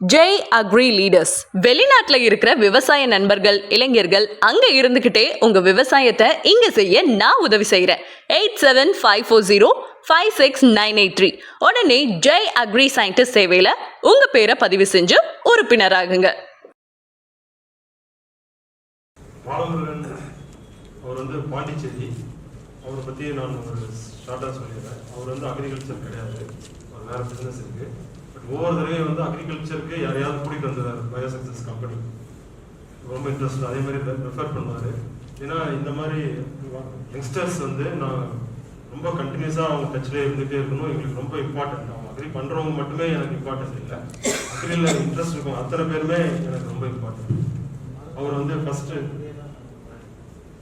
Jai agri leaders வெளிநாட்டுல இருக்கிற விவசாய நண்பர்கள் இளைஞர்கள் அங்க இருந்துகிட்டே உங்க விவசாயத்தை இங்க செய்ய நான் உதவி செய்யறேன் eight seven five four zero five six nine eight three உடனே ஜெய் அக்ரி சயின்டிஸ்ட் சேவையில உங்க பேரை பதிவு செஞ்சு உறுப்பினராகுங்க. அவர் வந்து பாண்டிச்சேரி அவரை பற்றி நான் ஒரு ஷார்ட்டாக சொல்லிடுறேன். அவர் வந்து அக்ரிகல்ச்சர் கிடையாது. அவர் வேறு பிஸ்னஸ் இருக்கு. பட் ஒவ்வொரு தடவையும் வந்து அக்ரிகல்ச்சருக்கு யாரையாவது கூட்டிகிட்டு வந்தார் பயோசக்சஸ் கம்பெனி ரொம்ப இன்ட்ரெஸ்ட் அதே மாதிரி ப்ரிஃபர் பண்ணுவார். ஏன்னா இந்த மாதிரி யங்ஸ்டர்ஸ் வந்து நான் ரொம்ப கண்டினியூஸாக அவங்க டச்சில் இருந்துகிட்டே இருக்கணும். எங்களுக்கு ரொம்ப இம்பார்ட்டன்ட் அவங்க அக்ரி பண்ணுறவங்க மட்டுமே எனக்கு இம்பார்ட்டன்ட் இல்லை. அக்ரியில் இன்ட்ரெஸ்ட் இருக்கும். அத்தனை பேருமே எனக்கு ரொம்ப இம்பார்ட்டன்ட் அவர் வந்து ஃபஸ்ட்டு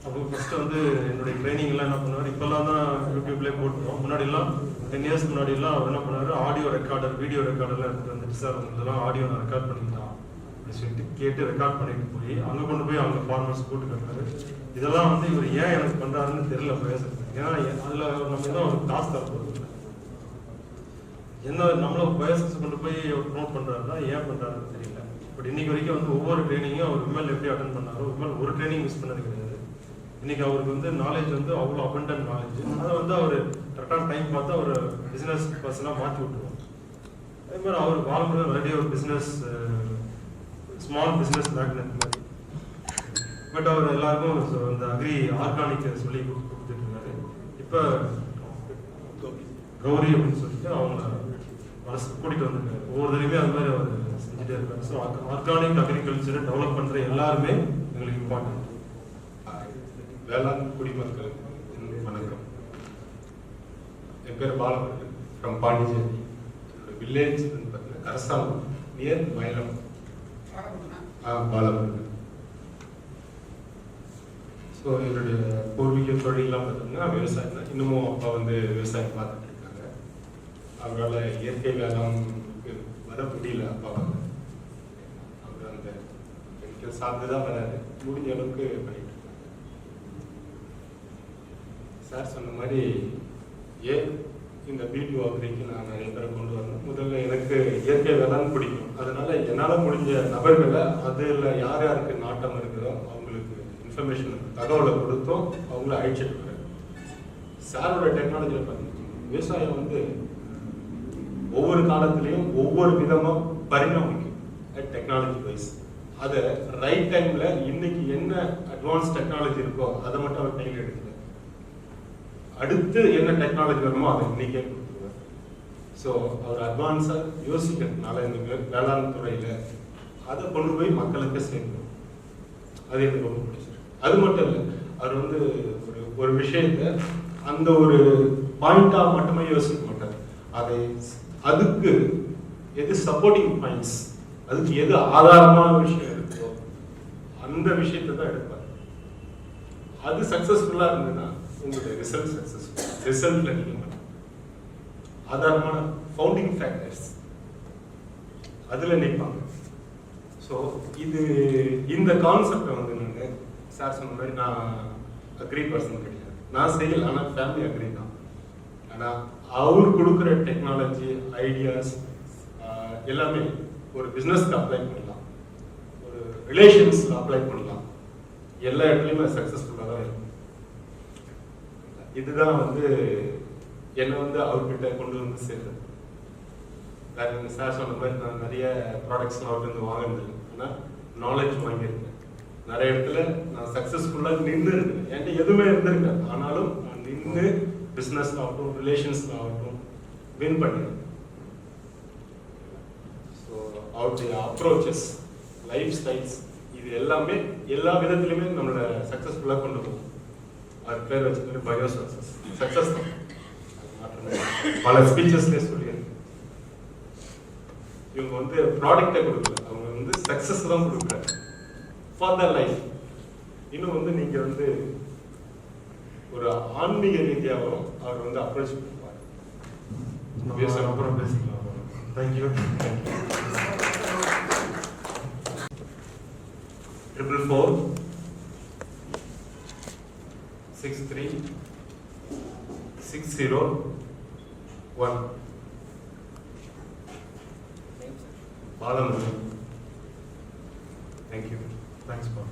அப்போ ஃபஸ்ட்டு வந்து என்னுடைய ட்ரைனிங்லாம் என்ன பண்ணுவார்? இப்போல்லாம் தான் யூடியூப்லேயே போட்டுருவோம் முன்னாடிலாம் டென் இயர்ஸ் முன்னாடிலாம் அவர் என்ன பண்ணாரு? ஆடியோ ரெக்கார்டர் வீடியோ ரெக்கார்டர்லாம் எடுத்துட்டு வந்துட்டு சார் இதெல்லாம் ஆடியோ நான் ரெக்கார்ட் பண்ணிக்கலாம். அப்படின்னு சொல்லிட்டு கேட்டு ரெக்கார்ட் பண்ணிட்டு போய் அங்கே கொண்டு போய் அவங்க ஃபார்மர்ஸ் போட்டு கட்டாரு இதெல்லாம் வந்து இவர் ஏன் எனக்கு பண்றாருன்னு தெரியல பேசுறது ஏன்னா அதுல நம்ம தான் ஒரு காசு தர என்ன நம்மள வயசு கொண்டு போய் ப்ரோட் பண்றாருன்னா ஏன் பண்றாருன்னு தெரியல. பட் இன்னைக்கு வரைக்கும் வந்து ஒவ்வொரு ட்ரைனிங்கும் அவர் விமல் எப்படி அட்டன் பண்ணாரோ விமல் ஒரு ட்ரைனிங் மிஸ் பண்ணது கிடையாது. இன்னைக்கு அவருக்கு வந்து நாலேஜ் வந்து அவ்வளோ அபண்டன்ட் நாலேஜ் அதை வந்து அவர் கரெக்டான டைம் பார்த்து அவர் பிஸ்னஸ் பர்சனாக மாற்றி விட்டுருவோம் அதே மாதிரி அவர் வாழ்முறை ஆல்ரெடி ஒரு பிஸ்னஸ் ஸ்மால் பிஸ்னஸ் மேக்னட் மாதிரி. பட் அவர் எல்லாருக்கும் இந்த அக்ரி ஆர்கானிக் சொல்லி கொடுத்து- கொடுத்துட்டு இருந்தாரு இப்போ கௌரி அப்படின்னு சொல்லிட்டு அவங்க மனசு கூட்டிகிட்டு வந்திருக்காரு. ஒவ்வொரு தடவையுமே அது மாதிரி அவர் செஞ்சுட்டே இருக்காரு. ஸோ ஆர்கானிக் அக்ரிகல்ச்சரை டெவலப் பண்ணுற எல்லாருமே எங்களுக்கு இம்பார்ட்டன்ட் வேளாண் குடிமக்கள் வணக்கம். என் பேர் பாலமுருகன் ஃப்ரம் பாண்டிச்சேரி. என்னோட வில்லேஜ் பார்த்தீங்கன்னா Karasalam near Mailam. A Balamurugan. So என்னுடைய பூர்வீக தொழிலெலாம் பார்த்தீங்கன்னா விவசாயம் தான் இன்னமும் அப்பா வந்து விவசாயம் பார்த்துட்டு இருக்காங்க. அவரால் இயற்கை வேளாண் வர முடியல அப்பா வந்து. அவர் அந்த கெமிக்கல் சார்ந்து தான் வராது முடிஞ்ச அளவுக்கு பண்ணிட்டு சார் சொன்ன மாதிரி ஏன் இந்த பிடிஓ அக்ரிக்கு நான் நிறைய பேரை கொண்டு வரணும்? முதல்ல எனக்கு இயற்கை வேளாண் பிடிக்கும். அதனால என்னால் முடிஞ்ச நபர்களை அதில் யார் யாருக்கு நாட்டம் இருக்குதோ அவங்களுக்கு இன்ஃபர்மேஷன் தகவலை கொடுத்தோம் அவங்கள அழிச்சிட்டு வரேன் சாரோட டெக்னாலஜியில் பார்த்தீங்கன்னா விவசாயம் வந்து ஒவ்வொரு காலத்துலேயும் ஒவ்வொரு விதமாக பரிணமிக்கும் டெக்னாலஜி வைஸ் அதை ரைட் டைமில் இன்னைக்கு என்ன அட்வான்ஸ் டெக்னாலஜி இருக்கோ அதை மட்டும் அவர் கையில் எடுக்கணும் அடுத்து என்ன டெக்னாலஜி வருமோ அதை இன்னைக்கே கொடுத்துருவார் ஸோ அவர் அட்வான்ஸாக யோசிக்கிறதுனால இந்த வேளாண் துறையில் அதை கொண்டு போய் மக்களுக்கு சேர்க்கணும். அது எனக்கு ரொம்ப பிடிச்சிருக்கு. அது மட்டும் இல்லை அவர் வந்து ஒரு ஒரு விஷயத்த அந்த ஒரு பாயிண்டாக மட்டுமே யோசிக்க மாட்டார். அதை அதுக்கு எது சப்போர்ட்டிங் பாயிண்ட்ஸ் அதுக்கு எது ஆதாரமான விஷயம் இருக்கோ அந்த விஷயத்தை தான் எடுப்பார். அது சக்ஸஸ்ஃபுல்லாக இருந்ததுன்னா உங்களுடைய ரிசல்ட் சக்ஸஸ்ஃபுல் ரிசல்ட்ல நீங்க ஆதாரமான ஃபவுண்டிங் ஃபேக்டர்ஸ் அதில் நிற்பாங்க ஸோ இது இந்த கான்செப்டை வந்து நான் சார் சொன்ன மாதிரி நான் அக்ரி பர்சன் கிடையாது. நான் செய்யல ஆனால் ஃபேமிலி அக்ரி தான். ஆனால் அவர் கொடுக்குற டெக்னாலஜி ஐடியாஸ் எல்லாமே ஒரு பிஸ்னஸ்க்கு அப்ளை பண்ணலாம். ஒரு ரிலேஷன்ஸ்க்கு அப்ளை பண்ணலாம். எல்லா இடத்துலையுமே சக்ஸஸ்ஃபுல்லாக தான் இருக்கும். இதுதான் வந்து என்னை வந்து அவர்கிட்ட கொண்டு வந்து சேர்ந்தது வேற சார் சொன்ன மாதிரி நான் நிறைய ப்ராடக்ட்ஸ்லாம் அவர்கிட்ட வாங்கினது. ஆனால் நாலேஜ் வாங்கியிருக்கேன். நிறைய இடத்துல நான் சக்ஸஸ்ஃபுல்லாக நின்று இருக்கேன். என்கிட்ட எதுவுமே இருந்திருக்கேன் ஆனாலும் நான் நின்று பிஸ்னஸ் ஆகட்டும் ரிலேஷன்ஸ் ஆகட்டும் வின் பண்ணேன் ஸோ அவருடைய அப்ரோச்சஸ் லைஃப் ஸ்டைல்ஸ் இது எல்லாமே எல்லா விதத்துலையுமே நம்மளை சக்ஸஸ்ஃபுல்லாக கொண்டு போகும். அது பேர் வச்சுட்டு பயோ சக்ஸஸ் சக்ஸஸ். பல ஸ்பீச்சஸ்லேயே சொல்லியிருக்கேன் இவங்க வந்து ப்ராடக்டை கொடுக்கல. அவங்க வந்து சக்ஸஸ் தான் கொடுக்குறாங்க. ஃபார் த லைஃப் இன்னும் வந்து நீங்கள் வந்து ஒரு ஆன்மீக ரீதியாகவும் அவர் வந்து அப்ரோச் பண்ணுவார் பேசலாம் அப்புறம் பேசிக்கலாம். Thank you triple four six three six zero one Balamurugan thank you thanks பா